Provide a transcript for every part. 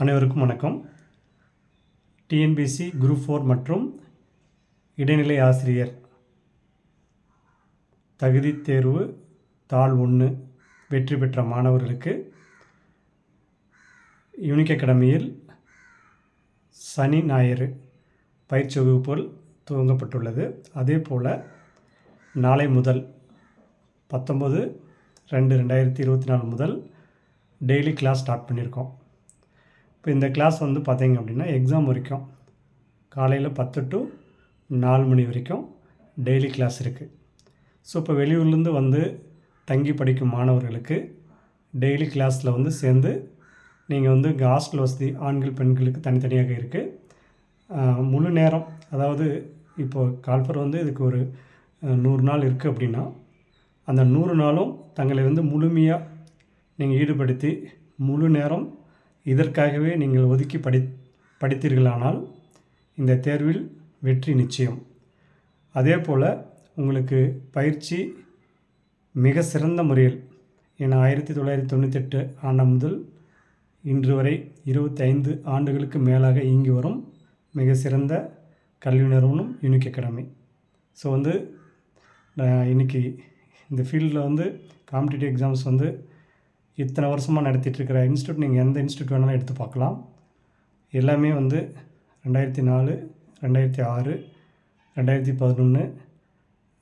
அனைவருக்கும் வணக்கம். TNPSC group four மற்றும் இடைநிலை ஆசிரியர் தகுதி தேர்வு தாள் ஒன்று வெற்றி பெற்ற மாணவர்களுக்கு யூனிக் அகாடமியில் சனி ஞாயிறு பயிற்சி வகுப்புகள் துவங்கப்பட்டுள்ளது. அதே போல் நாளை முதல் பத்தொம்பது ரெண்டு ரெண்டாயிரத்தி இருபத்தி நாலு முதல் டெய்லி கிளாஸ் ஸ்டார்ட் பண்ணியிருக்கோம். இப்போ இந்த கிளாஸ் வந்து பார்த்தீங்க அப்படின்னா எக்ஸாம் வரைக்கும். காலையில் பத்து டு நாலு மணி வரைக்கும் டெய்லி கிளாஸ் இருக்குது ஸோ இப்போ வெளியூர்லேருந்து வந்து தங்கி படிக்கும் மாணவர்களுக்கு டெய்லி கிளாஸில் வந்து சேர்ந்து நீங்கள் வந்து இங்கே ஹாஸ்டல் வசதி ஆண்கள் பெண்களுக்கு தனித்தனியாக இருக்குது முழு நேரம் அதாவது இப்போது கால்பர் வந்து இதுக்கு ஒரு நூறு நாள் இருக்குது அப்படின்னா அந்த நூறு நாளும் தங்களை வந்து முழுமையாக நீங்கள் ஈடுபடுத்தி முழு நேரம் இதற்காகவே நீங்கள் ஒதுக்கி படி படித்தீர்களானால் இந்த தேர்வில் வெற்றி நிச்சயம். அதே போல் உங்களுக்கு பயிற்சி மிக சிறந்த முறையில் என ஆயிரத்தி தொள்ளாயிரத்தி தொண்ணூத்தெட்டு ஆண்டு முதல் இன்று வரை இருபத்தைந்து ஆண்டுகளுக்கு மேலாக இயங்கி வரும் மிக சிறந்த கல்வி நிறுவனம் யூனிக் அகாடமி. ஸோ வந்து நான் இந்த ஃபீல்டில் வந்து காம்படிட்டிவ் எக்ஸாம்ஸ் வந்து இத்தனை வருஷமாக நடத்திட்டுருக்கிற இன்ஸ்டியூட் நீங்கள் எந்த இன்ஸ்டியூட் வேணாலும் எடுத்து பார்க்கலாம். எல்லாமே வந்து ரெண்டாயிரத்தி நாலு ரெண்டாயிரத்தி ஆறு ரெண்டாயிரத்தி பதினொன்று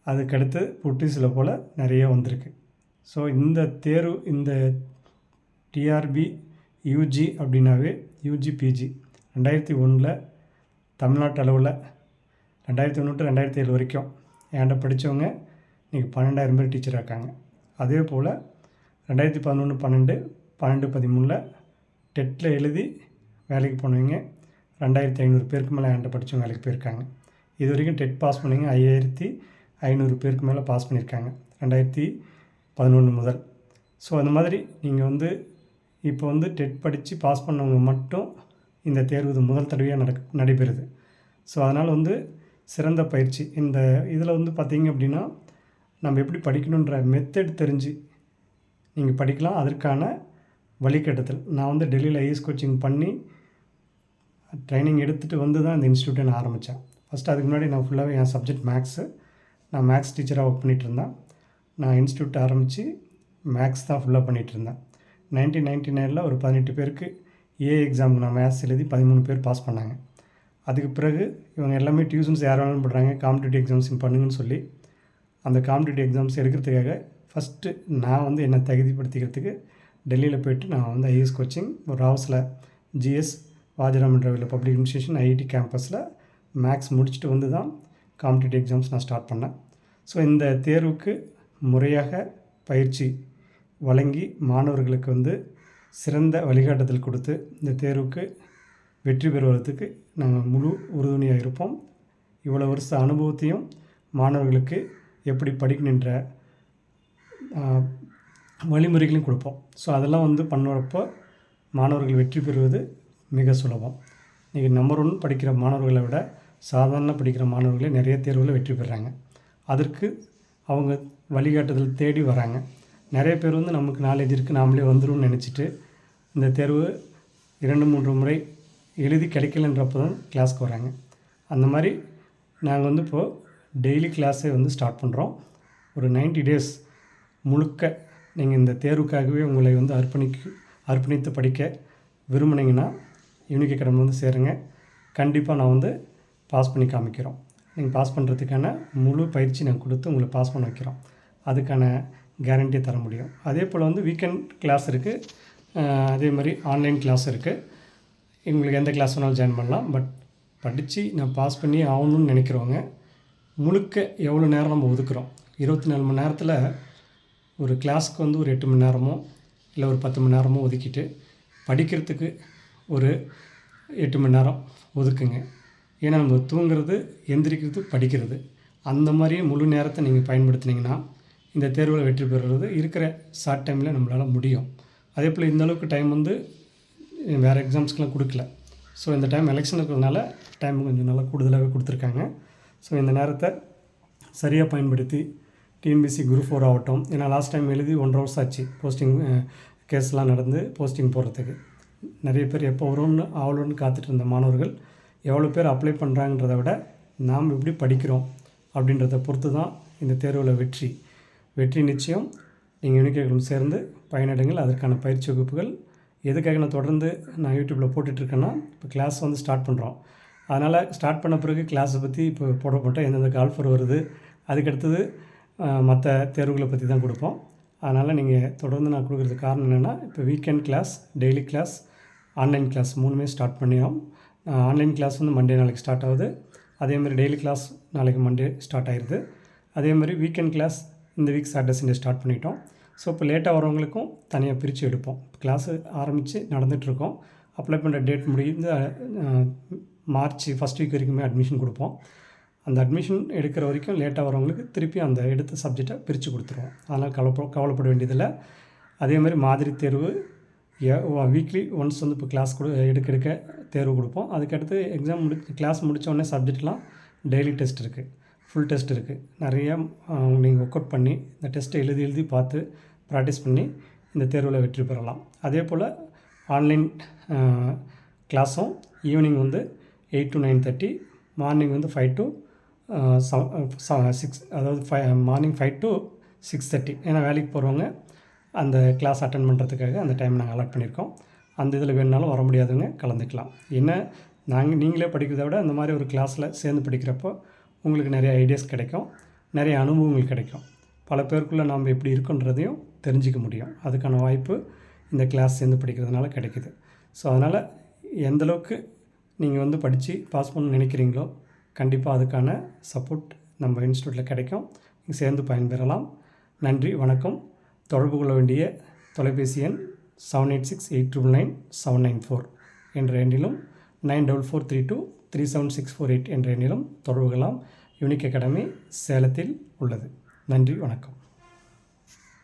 அதுக்கடுத்து புட்டிஸில் போல் நிறைய வந்திருக்கு. ஸோ இந்த தேர்வு இந்த டிஆர்பி யூஜி அப்படின்னாவே யூஜி பிஜி ரெண்டாயிரத்தி ஒன்றில் தமிழ்நாட்டு அளவில் ரெண்டாயிரத்தி ஒன்று ரெண்டாயிரத்தி ஏழு வரைக்கும். என்கிட்ட படித்தவங்க இன்றைக்கி பன்னெண்டாயிரம் பேர் டீச்சராக இருக்காங்க அதே போல் ரெண்டாயிரத்தி பதினொன்று பன்னெண்டு பன்னெண்டு பதிமூணில் டெட்டில் எழுதி வேலைக்கு போனவங்க ரெண்டாயிரத்தி ஐநூறு பேருக்கு மேலே ஆண்டை படித்தவங்க வேலைக்கு போயிருக்காங்க. இது வரைக்கும் டெட் பாஸ் பண்ணவங்க ஐயாயிரத்தி ஐநூறு பேருக்கு மேலே பாஸ் பண்ணியிருக்காங்க ரெண்டாயிரத்தி பதினொன்று முதல். ஸோ அந்த மாதிரி நீங்கள் வந்து இப்போ வந்து டெட் படித்து பாஸ் பண்ணவங்க மட்டும் இந்த தேர்வு இது முதல் தடவையாக நடக் நடைபெறுது. ஸோ அதனால் வந்து சிறந்த பயிற்சி. இந்த இதில் வந்து பார்த்தீங்க அப்படின்னா நம்ம எப்படி படிக்கணுன்ற மெத்தட் தெரிஞ்சு நீங்கள் படிக்கலாம். அதற்கான வழிகட்டத்தில் நான் வந்து டெல்லியில் ஐஎஸ் கோச்சிங் பண்ணி ட்ரைனிங் எடுத்துகிட்டு வந்து தான் இந்த இன்ஸ்டியூட்டை நான் ஆரம்பித்தேன் ஃபஸ்ட்டு அதுக்கு முன்னாடி நான் ஃபுல்லாகவே என் சப்ஜெக்ட் மேக்ஸு நான் மேக்ஸ் டீச்சராக ஒர்க் பண்ணிகிட்டு இருந்தேன். நான் இன்ஸ்டியூட் ஆரம்பித்து மேக்ஸ் தான் ஃபுல்லாக பண்ணிகிட்டு இருந்தேன். நைன்டீன் நைன்டி நைனில் ஒரு பதினெட்டு பேருக்கு ஏ எக்ஸாம் நான் மேத்ஸ் எழுதி பதிமூணு பேர் பாஸ் பண்ணாங்க. அதுக்கு பிறகு இவங்க எல்லாமே டியூஷன்ஸ் யார் வேணாலும் பண்ணுறாங்க காம்படிட்டிவ் எக்ஸாம்ஸ் பண்ணுங்கன்னு சொல்லி அந்த காம்படிட்டிவ் எக்ஸாம்ஸ் எடுக்கிறதுக்காக ஃபஸ்ட்டு நான் வந்து என்னை தகுதிப்படுத்திக்கிறதுக்கு டெல்லியில் போயிட்டு நான் வந்து ஐஎஸ் கோச்சிங் ஒரு ஹவுஸில் ஜிஎஸ் வாஜராமன்றவில் பப்ளிக் அட்மினிஸ்ட்ரேஷன் ஐஐடி கேம்பஸில் மேக்ஸ் முடிச்சுட்டு வந்து தான் காம்படிட்டிவ் எக்ஸாம்ஸ் நான் ஸ்டார்ட் பண்ணேன். ஸோ இந்த தேர்வுக்கு முறையாக பயிற்சி வழங்கி மாணவர்களுக்கு வந்து சிறந்த வழிகாட்டுதல் கொடுத்து இந்த தேர்வுக்கு வெற்றி பெறுவதற்கு நாங்கள் முழு உறுதுணையாக இருப்போம். இவ்வளோ வருஷ அனுபவத்தையும் மாணவர்களுக்கு எப்படி படிக்கணுன்ற வழிமுறைகளையும் கொடுப்போம். ஸோ அதெல்லாம் வந்து பண்ணுறப்போ மாணவர்கள் வெற்றி பெறுவது மிக சுலபம். இன்றைக்கி நம்பர் ஒன் படிக்கிற மாணவர்களை விட சாதாரண படிக்கிற மாணவர்களே நிறைய தேர்வில் வெற்றி பெறுறாங்க அதற்கு அவங்க வழிகாட்டுதல் தேடி வராங்க. நிறைய பேர் வந்து நமக்கு நாலேஜ் இருக்குது நாமளே வந்துடும் நினச்சிட்டு இந்த தேர்வு இரண்டு மூன்று முறை எழுதி கிடைக்கலன்றப்போ தான் கிளாஸ்க்கு வராங்க. அந்த மாதிரி நாங்கள் வந்து இப்போது டெய்லி கிளாஸே வந்து ஸ்டார்ட் பண்ணுறோம் ஒரு 90 டேஸ் முழுக்க நீங்கள் இந்த தேர்வுக்காகவே உங்களை வந்து அர்ப்பணிக்க அர்ப்பணித்து படிக்க விரும்புனீங்கன்னா யூனிக் அகாடமி வந்து சேருங்க. கண்டிப்பாக நான் வந்து பாஸ் பண்ணி காமிக்கிறோம். நீங்கள் பாஸ் பண்ணுறதுக்கான முழு பயிற்சி நான் கொடுத்து உங்களை பாஸ் பண்ண வைக்கிறோம். அதுக்கான கேரண்டி தர முடியும். அதே போல் வந்து வீக்கெண்ட் கிளாஸ் இருக்குது அதே மாதிரி ஆன்லைன் கிளாஸ் இருக்குது உங்களுக்கு எந்த கிளாஸ் வேணாலும் ஜாயின் பண்ணலாம். பட் படித்து நான் பாஸ் பண்ணி ஆகணும்னு நினைக்கிறவங்க முழுக்க எவ்வளோ நேரம் நம்ம ஒதுக்குறோம்? இருபத்தி நாலு மணி நேரத்தில் ஒரு கிளாஸ்க்கு வந்து ஒரு எட்டு மணி நேரமோ இல்லை ஒரு பத்து மணி நேரமோ ஒதுக்கிட்டு படிக்கிறதுக்கு ஒரு எட்டு மணி நேரம் ஒதுக்குங்க. ஏன்னா நம்ம தூங்கிறது எந்திரிக்கிறது படிக்கிறது. அந்த மாதிரியே முழு நேரத்தை நீங்கள் பயன்படுத்தினீங்கன்னா இந்த தேர்வில் வெற்றி பெறுறது இருக்கிற ஷார்ட் டைமில் நம்மளால் முடியும். அதே போல் இந்த அளவுக்கு டைம் வந்து வேறு எக்ஸாம்ஸ்க்கெலாம் கொடுக்கல. ஸோ இந்த டைம் எலெக்ஷன் இருக்கிறதுனால டைம் கொஞ்சம் நல்லா கூடுதலாகவே கொடுத்துருக்காங்க. ஸோ இந்த நேரத்தை சரியாக பயன்படுத்தி டிஎன்பிசி குரூப் ஃபோர் ஆகட்டும். ஏன்னா லாஸ்ட் டைம் எழுதி ஒன்றரை வருஷம் ஆச்சு. போஸ்டிங் கேஸ்லாம் நடந்து போஸ்டிங் போடுறதுக்கு நிறைய பேர் எப்போ வரும்னு ஆவலுன்னு காத்துட்டு இருந்த மாணவர்கள் எவ்வளோ பேர் அப்ளை பண்ணுறாங்கன்றத விட நாம் எப்படி படிக்கிறோம்? அப்படின்றத பொறுத்து தான் இந்த தேர்வில் வெற்றி. வெற்றி நிச்சயம். நீங்கள் யூனிக்கர்களும் சேர்ந்து பயனடைங்கள். அதற்கான பயிற்சி வகுப்புகள். எதுக்காக நான் தொடர்ந்து நான் யூடியூப்பில் போட்டுட்ருக்கேன்னா இப்போ கிளாஸ் வந்து ஸ்டார்ட் பண்ணுறோம் அதனால் ஸ்டார்ட் பண்ண பிறகு கிளாஸை பற்றி இப்போ போட போட்டால் எந்தெந்த கால்ஃபர் வருது அதுக்கடுத்தது மற்ற தேர்வுகளை பற்றி தான் கொடுப்போம். அதனால் நீங்கள் தொடர்ந்து நான் கொடுக்குறதுக்கு காரணம் என்னென்னா இப்போ weekend class daily class online class மூணுமே ஸ்டார்ட் பண்ணிடும் ஆன்லைன் கிளாஸ் வந்து மண்டே நாளைக்கு ஸ்டார்ட் ஆகுது. அதேமாதிரி டெய்லி கிளாஸ் நாளைக்கு மண்டே ஸ்டார்ட் ஆயிடுது அதேமாதிரி வீக்கெண்ட் கிளாஸ் இந்த வீக் சாட்டர்டே சண்டே ஸ்டார்ட் பண்ணிட்டோம். ஸோ இப்போ லேட்டாக வரவங்களுக்கும் தனியாக பிரித்து எடுப்போம். கிளாஸு ஆரம்பித்து நடந்துகிட்ருக்கோம் அப்ளை பண்ணுற டேட் முடிந்து மார்ச் ஃபஸ்ட் வீக் வரைக்குமே அட்மிஷன் கொடுப்போம். அந்த அட்மிஷன் எடுக்கிற வரைக்கும் லேட்டாக வரவங்களுக்கு திருப்பி அந்த எடுத்த சப்ஜெக்டை பிரித்து கொடுத்துருவோம். அதனால் கவலைப்ப கவலைப்பட வேண்டியதில்லை. அதே மாதிரி மாதிரி தேர்வு வீக்லி ஒன்ஸ் வந்து இப்போ கிளாஸ் கொடு எடுக்க எடுக்க தேர்வு கொடுப்போம். அதுக்கடுத்து எக்ஸாம் முடி கிளாஸ் முடிச்ச உடனே சப்ஜெக்ட்லாம் டெய்லி டெஸ்ட் இருக்குது ஃபுல் டெஸ்ட் இருக்குது நிறைய நீங்கள் ஒர்க் அவுட் பண்ணி இந்த டெஸ்ட்டை எழுதி எழுதி பார்த்து ப்ராக்டிஸ் பண்ணி இந்த தேர்வில் வெற்றி பெறலாம். அதே போல் ஆன்லைன் கிளாஸும் ஈவினிங் வந்து eight to nine thirty morning வந்து ஃபைவ் டு சிக்ஸ் அதாவது five morning five to six thirty ஏன்னா வேலைக்கு போகிறவங்க அந்த கிளாஸ் அட்டன் பண்ணுறதுக்காக அந்த டைம் நாங்கள் அலாட் பண்ணியிருக்கோம் அந்த இதில் வேணுனாலும் வர முடியாதவங்க கலந்துக்கலாம். என்ன நாங்கள் நீங்களே படிக்கிறத விட அந்த மாதிரி ஒரு கிளாஸில் சேர்ந்து படிக்கிறப்போ உங்களுக்கு நிறைய ஐடியாஸ் கிடைக்கும். நிறைய அனுபவங்கள் கிடைக்கும். பல பேருக்குள்ளே நாம் எப்படி இருக்குன்றதையும் தெரிஞ்சிக்க முடியும். அதுக்கான வாய்ப்பு இந்த கிளாஸ் சேர்ந்து படிக்கிறதுனால கிடைக்குது. ஸோ அதனால் எந்தளவுக்கு நீங்கள் வந்து படித்து பாஸ் பண்ணணும்னு நினைக்கிறீங்களோ கண்டிப்பாக அதுக்கான சப்போர்ட் நம்ம இன்ஸ்டியூட்டில் கிடைக்கும். நீங்கள் சேர்ந்து பயன்பெறலாம். நன்றி வணக்கம். தொடர்பு கொள்ள வேண்டிய தொலைபேசி எண் seven eight six eight triple nine seven nine four என்ற எண்ணிலும் nine double four three two three seven six four eight என்ற எண்ணிலும் தொடர்புகளாம் யூனிக் அகாடமி சேலத்தில் உள்ளது. நன்றி வணக்கம்.